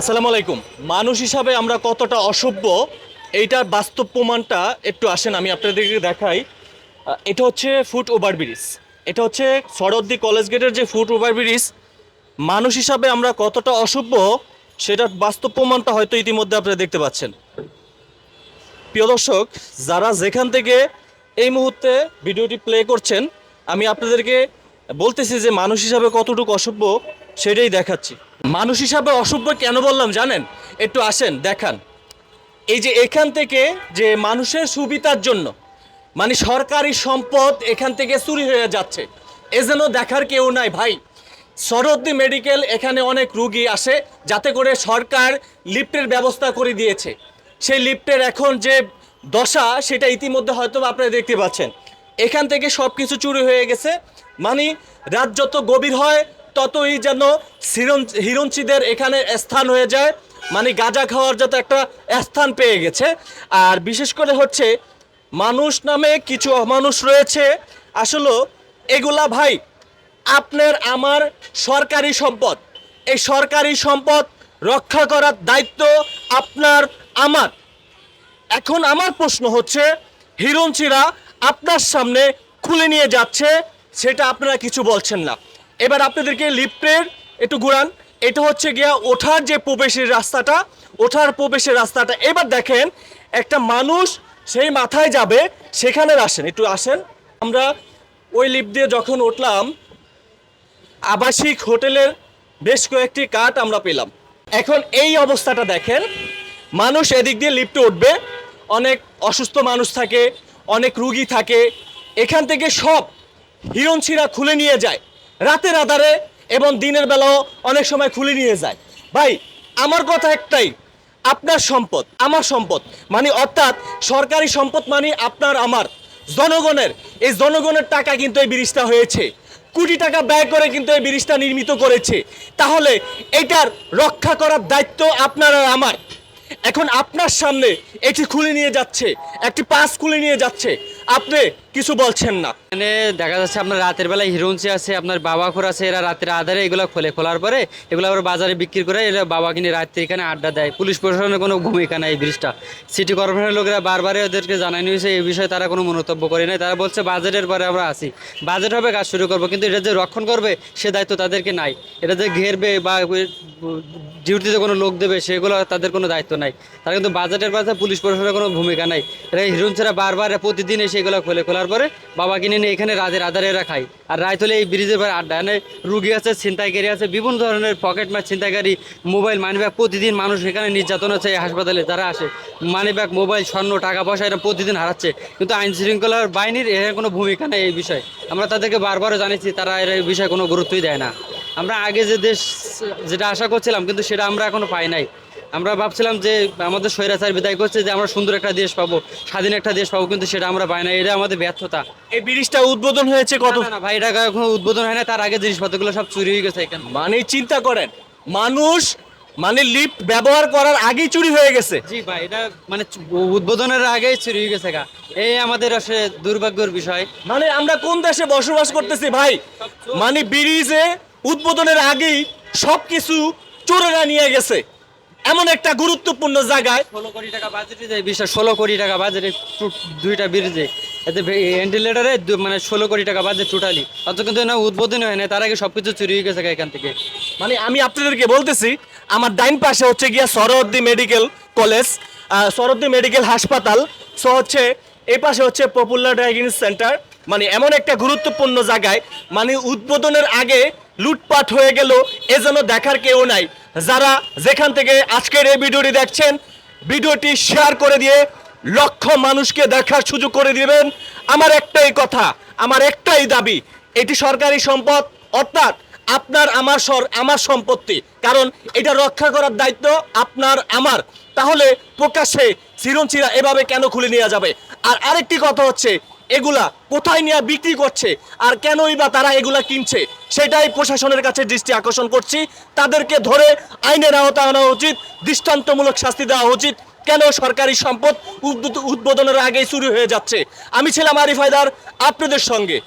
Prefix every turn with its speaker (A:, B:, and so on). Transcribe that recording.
A: আসসালামু আলাইকুম। মানুষ হিসাবে আমরা কতটা অসভ্য, এইটার বাস্তব প্রমাণটা একটু আসেন, আমি আপনাদেরকে দেখাই। এটা হচ্ছে ফুট ওভার ব্রিজ। এটা হচ্ছে সরদ্দি কলেজ গেটের যে ফুট ওভার ব্রিজ, মানুষ হিসাবে আমরা কতটা অসভ্য, সেটার বাস্তব প্রমাণটা হয়তো ইতিমধ্যে আপনারা দেখতে পাচ্ছেন। প্রিয় দর্শক, যারা যেখান থেকে এই মুহূর্তে ভিডিওটি প্লে করছেন, আমি আপনাদেরকে বলতেছি যে মানুষ হিসাবে কতটুকু অসভ্য, সেটাই দেখাচ্ছি। মানুষ হিসাবে অসভ্য কেন বললাম জানেন? একটু আসেন, দেখান। এই যে এখান থেকে যে মানুষের সুবিধার জন্য মানে সরকারি সম্পদ এখান থেকে চুরি হয়ে যাচ্ছে, এ যেন দেখার কেউ নাই ভাই। সরদ্দি মেডিকেল এখানে অনেক রুগী আসে, যাতে করে সরকার লিফটের ব্যবস্থা করে দিয়েছে। সেই লিফটের এখন যে দশা, সেটা ইতিমধ্যে হয়তো আপনারা দেখতে পাচ্ছেন। এখান থেকে সব কিছু চুরি হয়ে গেছে মানে রাত যত গভীর হয় ততই যেন হিরঞ্চিদের এখানে স্থান হয়ে যায় মানে গাঁজা খাওয়ার যত একটা স্থান পেয়ে গেছে। আর বিশেষ করে হচ্ছে মানুষ নামে কিছু অমানুষ রয়েছে। আসলে এগুলা ভাই, আপনার আমার সরকারি সম্পদ। এই সরকারি সম্পদ রক্ষা করার দায়িত্ব আপনার, আমার। এখন আমার প্রশ্ন হচ্ছে হিরঞ্চিরা আপনার সামনে খুলে নিয়ে যাচ্ছে, সেটা আপনারা কিছু বলছেন না। এবার আপনাদেরকে লিফটের একটু ঘুরান। এটা হচ্ছে গিয়া ওঠার যে প্রবেশের রাস্তাটা, ওঠার প্রবেশের রাস্তাটা। এবার দেখেন, একটা মানুষ সেই মাথায় যাবে, সেখানে আসেন, একটু আসেন। আমরা ওই লিফট দিয়ে যখন উঠলাম, আবাসিক হোটেলের বেশ কয়েকটি কাঠ আমরা পেলাম। এখন এই অবস্থাটা দেখেন, মানুষ এদিক দিয়ে লিফটে উঠবে, অনেক অসুস্থ মানুষ থাকে, অনেক রুগী থাকে, এখান থেকে সব হিরণছিরা খুলে নিয়ে যায়। রাতের আধারে এবং দিনের বেলাও অনেক সময় খুলে নিয়ে যায়। ভাই, আমার কথা একটাই, আপনার সম্পদ, আমার সম্পদ মানে অর্থাৎ সরকারি সম্পদ মানে আপনার, আমার, জনগণের, এই জনগণের টাকা কিন্তু এই ব্রিজটা হয়েছে। কোটি টাকা ব্যয় করে কিন্তু এই ব্রিজটা নির্মিত করেছে। তাহলে এটার রক্ষা করার দায়িত্ব আপনার আর আমার। এখন আপনার সামনে এটি খুলে নিয়ে যাচ্ছে, একটি পাস খুলে নিয়ে যাচ্ছে। আপনি কিছু বলছেন না।
B: এখানে দেখা যাচ্ছে আপনার রাতের বেলায় হিরুঞ্চি আছে আপনার বাবা খোর আছে, এরা রাতের আধারে এগুলো খোলে। খোলার পরে এগুলো আবার বাজারে বিক্রি করে এরা বাবা কিনে রাত্রে এখানে আড্ডা দেয়। পুলিশ প্রশাসনের কোনো ভূমিকা নাই এই ব্রিজটা। সিটি কর্পোরেশনের লোকেরা বারবারই ওদেরকে জানানো হয়েছে এই বিষয়ে তারা কোনো মন্তব্য করে নাই। তারা বলছে, বাজেটের পরে আমরা আসি বাজেট হবে, কাজ শুরু করব। কিন্তু এটা যে রক্ষণ করবে, সে দায়িত্ব তাদেরকে নাই। এটা যে ঘেরবে বা ডিউটিতে কোনো লোক দেবে, সেগুলো তাদের কোনো দায়িত্ব নাই। তারা কিন্তু বাজেটের পাশে পুলিশ প্রশাসনের কোনো ভূমিকা নাই। এরা হিরুঞ্চেরা বারবার প্রতিদিন এসে এগুলো খোলে। খোলার পরে বাবা কিনে নিয়ে এখানে রাতের আধারে এরা খায়। আর রাত হলে এই ব্রিজের পরে আড্ডা এনে রুগী আছে ছিনতাইকারী আছে, বিভিন্ন ধরনের পকেট মার ছিনতাইকারী মোবাইল মানিব্যাগ প্রতিদিন মানুষ এখানে নির্যাতন হচ্ছে এই হাসপাতালে যারা আসে। মানিব্যাগ মোবাইল স্বর্ণ, টাকা পয়সা এরা প্রতিদিন হারাচ্ছে। কিন্তু আইন শৃঙ্খলার বাহিনীর এর কোনো ভূমিকা নেই এই বিষয়ে। আমরা তাদেরকে বারবারও জানিয়েছি, তারা এর এই বিষয়ে কোনো গুরুত্বই দেয় না। আমরা আগে যে দেশ, যেটা আশা করছিলাম, কিন্তু সেটা আমরা এখনও পাই নাই। আমরা ভাবছিলাম যে আমাদের স্বৈরাচার বিদায় করছে যে আমরা সুন্দর একটা দেশ পাবো স্বাধীন একটা দেশ পাবো কিন্তু সেটা আমরা পাই না এটা আমাদের ব্যর্থতা।
A: এই ব্রিজটা উদ্বোধন হয়েছে কত
B: না, ভাই এটা এখনও উদ্বোধন হয় না তার আগে জিনিসপত্রগুলো সব চুরি হয়ে গেছে এখানে।
A: মানে চিন্তা করেন মানুষ মানে লিফট ব্যবহার করার আগেই চুরি হয়ে গেছে।
B: জি ভাই এটা মানে উদ্বোধনের আগেই চুরি হয়ে গেছে গা। এই আমাদের আসলে দুর্ভাগ্যের বিষয়।
A: মানে আমরা কোন দেশে বসবাস করতেছি ভাই? মানে ব্রিজে উদ্বোধনের আগেই সবকিছু চোরেরা নিয়ে গেছে। এমন একটা গুরুত্বপূর্ণ জায়গায়
B: ষোলো কোটি টাকা বাজেটে যায় বিশ্বাস ষোলো কোটি টাকা বাজেটে দুইটা ব্রিজে এতে ভেন্টিলেটারে মানে ষোলো কোটি টাকা বাজেট টোটালি অত কিন্তু না উদ্বোধন হয় না তার আগে সব কিছু চুরি হয়ে গেছে এখান থেকে।
A: মানে আমি আপনাদেরকে বলতেছি আমার ডাইন পাশে হচ্ছে গিয়া সরহদ্দি মেডিকেল কলেজ আহ, মেডিকেল হাসপাতাল সো হচ্ছে এই পাশে হচ্ছে পপুলার ডায়াগনিস সেন্টার মানে এমন একটা গুরুত্বপূর্ণ জায়গায় মানে উদ্বোধনের আগে লুটপাট হয়ে গেল এজন্য দেখার কেউ নাই। যারা যেখান থেকে আজকের এই ভিডিওটি দেখছেন, ভিডিওটি শেয়ার করে দিয়ে লক্ষ মানুষকে দেখার সুযোগ করে দিবেন। আমার একটাই কথা, আমার একটাই দাবি, এটি সরকারি সম্পদ, অর্থাৎ আপনার আমার সর, আমার সম্পত্তি, কারণ এটা রক্ষা করার দায়িত্ব আপনার, আমার। তাহলে প্রকাশ্যে চিরঞ্চিরা এভাবে কেন খুলে নেওয়া যাবে? আর আরেকটি কথা হচ্ছে এগুলা কোথায় নিয়ে বিক্রি করছে? আর কেনই বা তারা এগুলা কিনছে? সেটাই প্রশাসনের কাছে দৃষ্টি আকর্ষণ করছি। তাদেরকে ধরে আইনের আওতা আনা উচিত, দৃষ্টান্তমূলক শাস্তি দেওয়া উচিত। কেন সরকারি সম্পদ উদ্বোধ- উদ্বোধনের আগেই শুরু হয়ে যাচ্ছে? আমি ছিলাম আরিফ হায়দার, আপনাদের সঙ্গে।